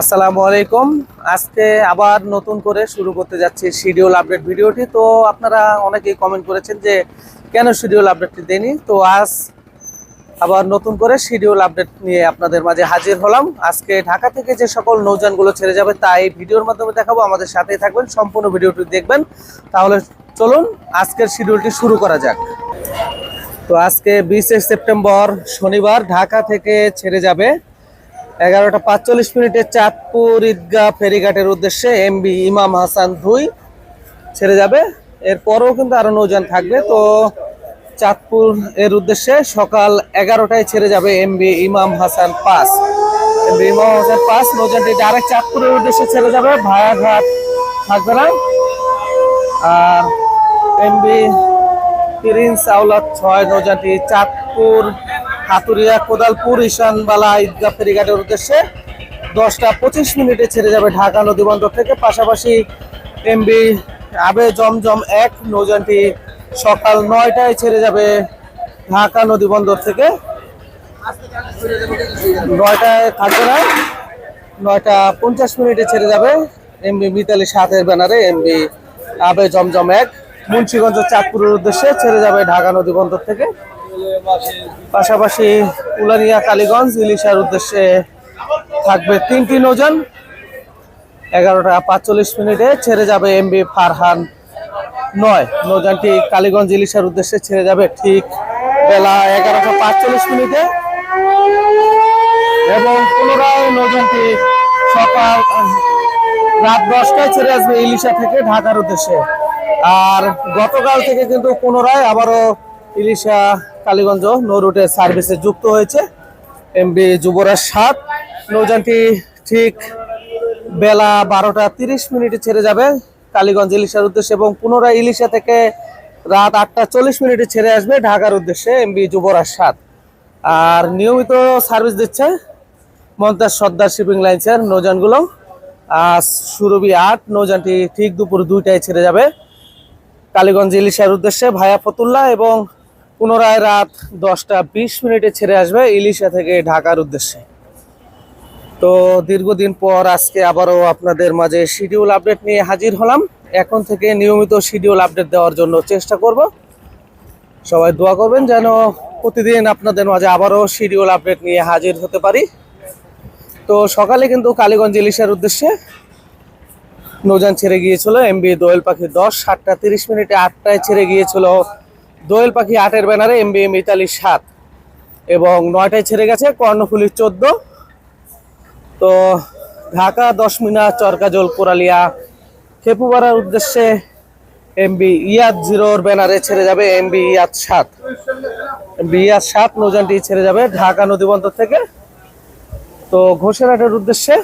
আসসালামু আলাইকুম। আজকে আবার নতুন করে শুরু করতে যাচ্ছি শিডিউল আপডেট ভিডিওটি। তো আপনারা অনেকেই কমেন্ট করেছেন যে, কেন শিডিউল আপডেটটি দেনি তো আজ আবার নতুন করে শিডিউল আপডেট নিয়ে আপনাদের মাঝে হাজির হলাম। আজকে ঢাকা থেকে যে সকল নৌযানগুলো ছেড়ে যাবে, তা এই ভিডিওর মাধ্যমে দেখাবো। আমাদের সাথেই থাকবেন, সম্পূর্ণ ভিডিওটি দেখবেন। তাহলে চলুন, আজকের শিডিউলটি শুরু করা যাক। তো আজকে বিশে সেপ্টেম্বর শনিবার ঢাকা থেকে ছেড়ে যাবে এগারোটা পাঁচচল্লিশ মিনিটে চাঁদপুর ঈদগাহ ফেরিঘাটের উদ্দেশ্যে এমবি ইমাম হাসান দুই ছেড়ে যাবে। এরপরও কিন্তু আরও নৌযান থাকবে। তো চাঁদপুর এর উদ্দেশ্যে সকাল এগারোটায় ছেড়ে যাবে এমবি ইমাম হাসান পাস এমবি ইমাম হাসান পাস নৌযানটি ডাইরেক্ট চাঁদপুরের উদ্দেশ্যে ছেড়ে যাবে। ভায়াঘাট থাকবে না। আর এমবি প্রিন্স আউলাদ ছয়, নৌযানটি চাঁদপুর হাতুরিয়া কোদালপুর, ঈশানবালা, ঈদগাহ ফেরিঘাটের উদ্দেশ্যে দশটা পঁচিশ মিনিটে ছেড়ে যাবে ঢাকা নদী বন্দর থেকে। পাশাপাশি এমবি আবে জমজম এক, নৌযানটি সকাল নয়টায় ছেড়ে যাবে ঢাকা নদী বন্দর থেকে। নয়টায় থাকবে না, নয়টা পঞ্চাশ মিনিটে ছেড়ে যাবে এমবি মিতালি সাতের ব্যানারে। এমবি আবে জমজম এক, মুন্সিগঞ্জ চাঁদপুরের উদ্দেশ্যে ছেড়ে যাবে ঢাকা নদী বন্দর থেকে। পাশাপাশি উলানিয়া কালীগঞ্জ ইলিশার উদ্দেশ্যে থাকবে তিনটি নৌযান। এগারোটা পাঁচচল্লিশ মিনিটে ছেড়ে যাবে এমবি ফারহান নয়। নৌযানটি কালীগঞ্জ ইলিশার উদ্দেশ্যে ছেড়ে যাবে ঠিক বেলা এগারোটা পাঁচচল্লিশ মিনিটে। এবং পুনরায় নৌযানটি সকাল রাত দশটায় ছেড়ে আসবে ইলিশা থেকে ঢাকার উদ্দেশ্যে। আর গতকাল থেকে কিন্তু পুনরায় আবারও ইলিশা কালীগঞ্জ নৌ রুটের সার্ভিসে যুক্ত হয়েছে। এমবি যুবরাজ সাত নৌযানটি ঠিক বেলা বারোটা তিরিশ মিনিটে ছেড়ে যাবে। কালীগঞ্জ ইলিশার উদ্দেশ্যে এবং পুনরায় ইলিশা থেকে রাত আটটা চল্লিশ মিনিটে ছেড়ে আসবে ঢাকার উদ্দেশ্যে এমবি যুবরাজ সাত আর নিয়মিত সার্ভিস দিচ্ছে মন্তাজ সর্দার শিপিং লাইন্সের নৌযানগুলো। আর সুরভি আট, নৌযানটি ঠিক দুপুর দুইটায় ছেড়ে যাবে। কালীগঞ্জ ইলিশার উদ্দেশ্যে ভায়া ফতুল্লাহ এবং পুনরায় রাত দশটা বিশ মিনিটে ছেড়ে আসবে ইলিশা থেকে ঢাকার উদ্দেশ্যে। তো দীর্ঘদিন পর আজকে আবারও আপনাদের মাঝে শিডিউল আপডেট নিয়ে হাজির হলাম। এখন থেকে নিয়মিত শিডিউল আপডেট দেওয়ার জন্য চেষ্টা করব। সবাই দোয়া করবেন যেন প্রতিদিন আপনাদের মাঝে আবারও শিডিউল আপডেট নিয়ে হাজির হতে পারি। তো সকালে কিন্তু কালীগঞ্জ ইলিশার উদ্দেশ্যে নৌযান ছেড়ে গিয়েছিল, এমবি দোয়েল পাখি দশ, সাতটা তিরিশ মিনিটে আটটায় ছেড়ে গিয়েছিল দোয়েল পাখি আটের ব্যানারে এম ইতালি সাত এবং নয়টায় ছেড়ে গেছে, কর্ণফুলি চোদ্দ। তো ঢাকা দশ মিনা চরকাজল, কোরালিয়া খেপুপাড়ার উদ্দেশ্যে এমবি ইয়াদ জিরোর ব্যানারে ছেড়ে যাবে এমবি ইয়াদ সাত। এমবি ইয়াদ সাত, নৌযানটি ছেড়ে যাবে ঢাকা নদীবন্দর থেকে। তো ঘোষেরহাটের উদ্দেশ্যে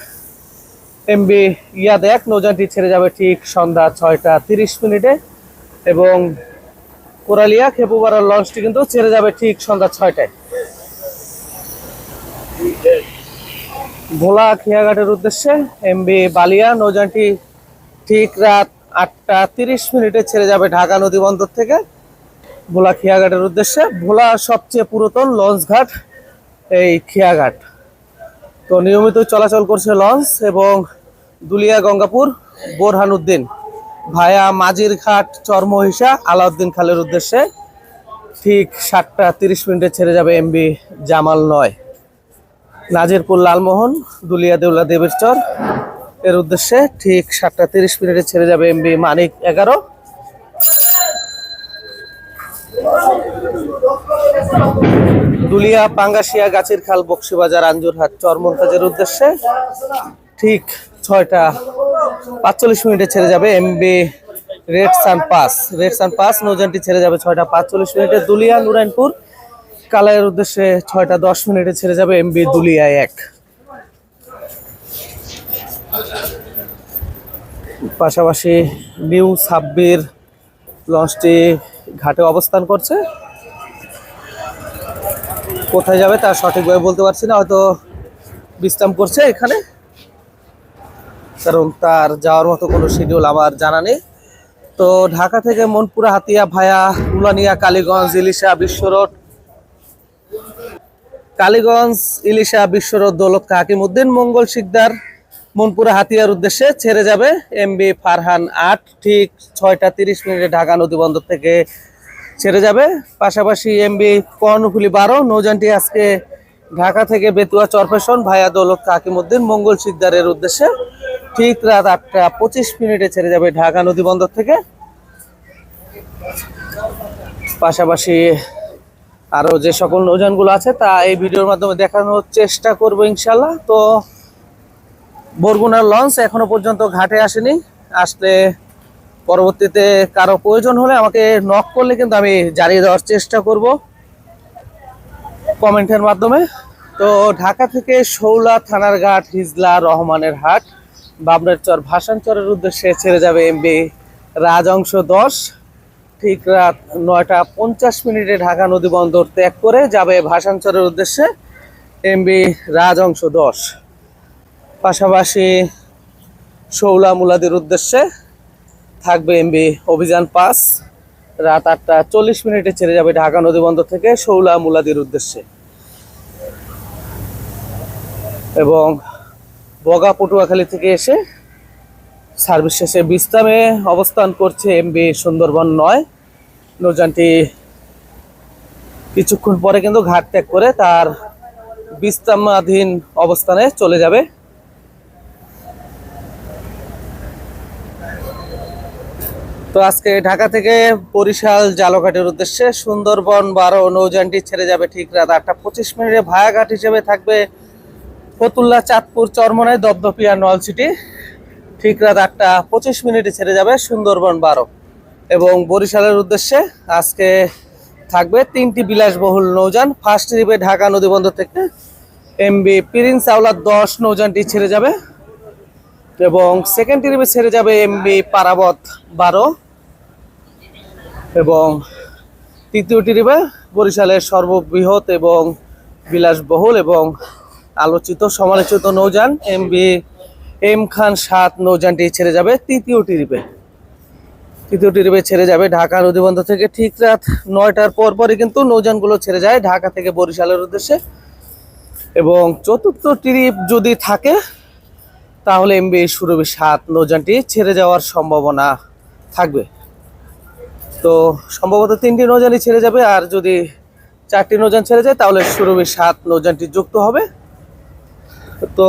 এমবি ইয়াদ এক, নৌযানটি ছেড়ে যাবে ঠিক সন্ধ্যা ছয়টা তিরিশ মিনিটে এবং কোরালিয়া খেপুপাড়ার লঞ্চটি কিন্তু ছেড়ে যাবে ঠিক সন্ধ্যা ছয়টায়। ভোলা খিয়াঘাটের উদ্দেশ্যে এমবি বালিয়া, নৌযানটি ঠিক রাত আটটা তিরিশ মিনিটে ছেড়ে যাবে ঢাকা নদী বন্দর থেকে। ভোলা খিয়াঘাটের উদ্দেশ্যে ভোলা সবচেয়ে পুরাতন লঞ্চ ঘাট এই খিয়াঘাট। তো নিয়মিত চলাচল করছে লঞ্চ এবং দুলিয়া গঙ্গাপুর বোরহানুদ্দিন ভায়া মাজির ঘাট চরমহিষা আলাউদ্দিন খালের উদ্দেশ্যে ঠিক সাতটা তিরিশ মিনিটে ছেড়ে যাবে এমবি জামাল নয়। নাজিরপুর লালমোহন, দুলিয়া দেউলা দেবের চর। এর উদ্দেশ্যে ঠিক সাতটা তিরিশ মিনিটে ছেড়ে যাবে এমবি মানিক এগারো। দুলিয়া পাঙ্গাসিয়া গাছের খাল বক্সিবাজার আঞ্জুরহাট চরমন্তাজের উদ্দেশ্যে ঠিক ছয়টা পাঁচচল্লিশ মিনিটে ছেড়ে যাবে MB red sun pass red sun pass নৌযানটি ছেড়ে যাবে ছয়টা পাঁচচল্লিশ মিনিটে। দুলিয়া, নুরাইনপুর। কালাইয়ের উদ্দেশ্যে ছয়টা দশ মিনিটে ছেড়ে যাবে এমবি দুলিয়া এক। পাশাপাশি নিউ সাব্বির লঞ্চটি ঘাটে অবস্থান করছে। কোথায় যাবে তা সঠিকভাবে বলতে পারছি না, হয়তো বিশ্রাম করছে এখানে। কারণ তার যাওয়ার মতো কোনো শিডিউল আমার জানা নেই। তো ঢাকা থেকে মনপুরা, হাতিয়া ভায়া, উলানিয়া, কালীগঞ্জ, ইলিশা, বিশ্ব রোড, কালীগঞ্জ, ইলিশা, বিশ্ব রোড, দৌলত হাকিমউদ্দিন মঙ্গল শিকদার, মনপুরা, হাতিয়ার উদ্দেশ্যে ছেড়ে যাবে এমবি ফারহান আট, ঠিক ছয়টা তিরিশ মিনিটে ঢাকা নদী বন্দর থেকে ছেড়ে যাবে। পাশাপাশি এমবি কর্ণফুলি বারো নৌযানটি আজকে ঢাকা থেকে বেতুয়া চরপেশন ভাইয়া দৌলত কাকিমুদ্দিন, মঙ্গল সিকদারের উদ্দেশ্যে ঠিক রাত আটটা পঁচিশ মিনিটে ছেড়ে যাবে ঢাকা নদী বন্দর থেকে। পাশাপাশি আরও যে সকল নৌযানগুলো আছে, তা এই ভিডিওর মাধ্যমে দেখানোর চেষ্টা করব ইনশাল্লাহ তো বরগুনার লঞ্চ এখনও পর্যন্ত ঘাটে আসেনি। আসলে পরবর্তীতে কারও প্রয়োজন হলে আমাকে নক করলে কিন্তু আমি জানিয়ে দেওয়ার চেষ্টা করব কমেন্টের মাধ্যমে। তো ঢাকা থেকে শৌলা থানার ঘাট, হিজলা রহমানের হাট। বাবনের চর, ভাসান চরের উদ্দেশ্যে ছেড়ে যাবে এমবি রাজ অংশ দশ। ঠিক রাত নয়টা পঞ্চাশ মিনিটে ঢাকা নদী বন্দর ত্যাগ করে যাবে ভাসানচরের উদ্দেশ্যে এমবি রাজ অংশ দশ। পাশাপাশি শৌলা মুলাদির উদ্দেশ্যে থাকবে এমবি অভিযান পাস রাত আটটা চল্লিশ মিনিটে ছেড়ে যাবে ঢাকা নদী বন্দর থেকে শৌলা মুলাদির উদ্দেশ্যে। এবং বগা পটুয়াখালী থেকে এসে সার্ভিস শেষে বিশ্রামে অবস্থান করছে এমবি সুন্দরবন নয়। নৌযানটি কিছুক্ষণ পরে কিন্তু ঘাট ত্যাগ করে তার বিশ্রামাধীন অবস্থানে চলে যাবে। তো আজকে ঢাকা থেকে বরিশাল জালঘাটের উদ্দেশ্যে সুন্দরবন বারো নৌযানটি ছেড়ে যাবে ঠিক রাত আটটা পঁচিশ মিনিটে। ভায়াঘাট হিসেবে থাকবে ফতুল্লা, চাঁদপুর চরমনায় দপদপিয়া নলসিটি ঠিক রাত আটটা পঁচিশ মিনিটে ছেড়ে যাবে সুন্দরবন বারো। এবং বরিশালের উদ্দেশ্যে আজকে থাকবে তিনটি বিলাসবহুল নৌযান। ফার্স্ট ট্রিপে ঢাকা নদীবন্দর থেকে এমবি প্রিন্স আওলাদ দশ নৌযানটি ছেড়ে যাবে। এবং সেকেন্ড ট্রিপে ছেড়ে যাবে এমবি পারাবত বারো। এবং তৃতীয় ট্রিপে বরিশালের সর্ববৃহৎ এবং বিলাসবহুল এবং আলোচিত, সমালোচিত নৌযান এমবি এম খান সাত নৌযানটি ছেড়ে যাবে, তৃতীয় ট্রিপে। তৃতীয় ট্রিপে ছেড়ে যাবে ঢাকা নদীবন্দর থেকে ঠিক রাত নয়টার পর পরই কিন্তু নৌযানগুলো ছেড়ে যায় ঢাকা থেকে বরিশালের উদ্দেশ্যে। এবং চতুর্থ ট্রিপ যদি থাকে, তাহলে এমবি সুরভি সাত নৌযানটি ছেড়ে যাওয়ার সম্ভাবনা থাকবে। তো সম্ভবত তিনটি নৌযানই ছেড়ে যাবে, আর যদি চারটি নৌযান ছেড়ে যায়, তাহলে সুরভি সাত নৌযানটি যুক্ত হবে। তো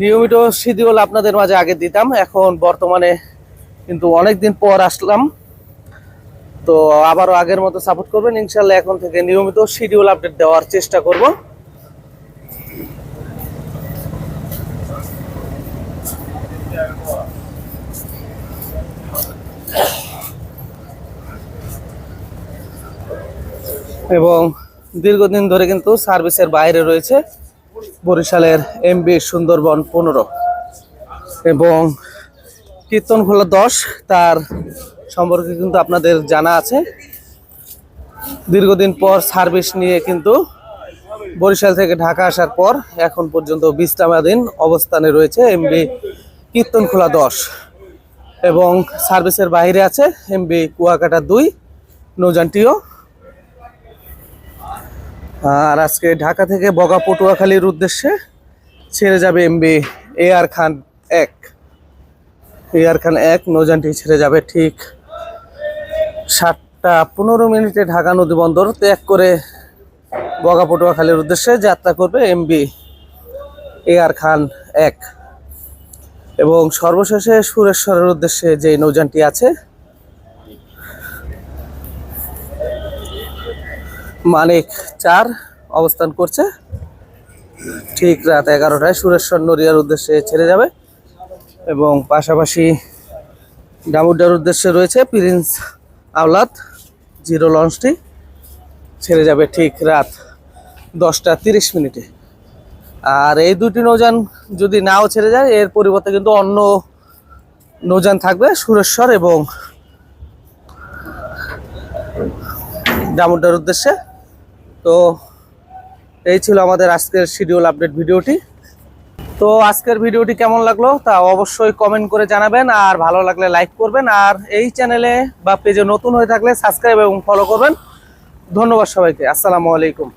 নিয়মিত শিডিউল আপনাদের মাঝে আগে দিতাম। এখন বর্তমানে কিন্তু অনেক দিন পর আসলাম। তো আবারও আগের মতো সাপোর্ট করবেন। ইনশাল্লাহ এখন থেকে নিয়মিত শিডিউল আপডেট দেওয়ার চেষ্টা করব। এবং দীর্ঘদিন ধরে কিন্তু সার্ভিসের বাইরে রয়েছে। বরিশালের এমবি সুন্দরবন পনেরো এবং কীর্তনখোলা দশ, তার সম্পর্কে কিন্তু আপনাদের জানা আছে। দীর্ঘদিন পর সার্ভিস নিয়ে কিন্তু বরিশাল থেকে ঢাকা আসার পর এখন পর্যন্ত বিশ্রামাধীন অবস্থানে রয়েছে এমবি কীর্তনখোলা দশ। এবং সার্ভিসের বাইরে আছে এমবি কুয়াকাটা দুই নৌযানটিও আর আজকে ঢাকা থেকে বগা পটুয়াখালীর উদ্দেশ্যে ছেড়ে যাবে এমবি আর খান এক। এ আর খান এক, নৌযানটি ছেড়ে যাবে ঠিক সাতটা পনেরো মিনিটে ঢাকা নদী বন্দর ত্যাগ করে বগা পটুয়াখালীর উদ্দেশ্যে যাত্রা করবে এমবি আর খান এক। এবং সর্বশেষে সুরেশ্বরের উদ্দেশ্যে যে নৌযানটি আছে মানিক চার অবস্থান করছে। ঠিক রাত এগারোটায় সুরেশ্বর নড়িয়ার উদ্দেশ্যে ছেড়ে যাবে এবং পাশাপাশি ডামুড্ডার উদ্দেশ্যে রয়েছে প্রিন্স আওলাদ, জিরো লঞ্চটি ছেড়ে যাবে ঠিক রাত দশটা তিরিশ মিনিটে। আর এই দুটি নৌযান যদি নাও ছেড়ে যায়, এর পরিবর্তে কিন্তু অন্য নৌযান থাকবে সুরেশ্বর এবং ডামুড্ডার উদ্দেশ্যে। তো এই ছিল আমাদের আজকের শিডিউল আপডেট ভিডিওটি। তো আজকের ভিডিওটি কেমন লাগল তা অবশ্যই কমেন্ট করে জানাবেন আর ভালো লাগলে লাইক করবেন আর এই চ্যানেলে বা পেজে নতুন হয়ে থাকলে সাবস্ক্রাইব এবং ফলো করবেন। ধন্যবাদ সবাইকে। আসসালামু আলাইকুম।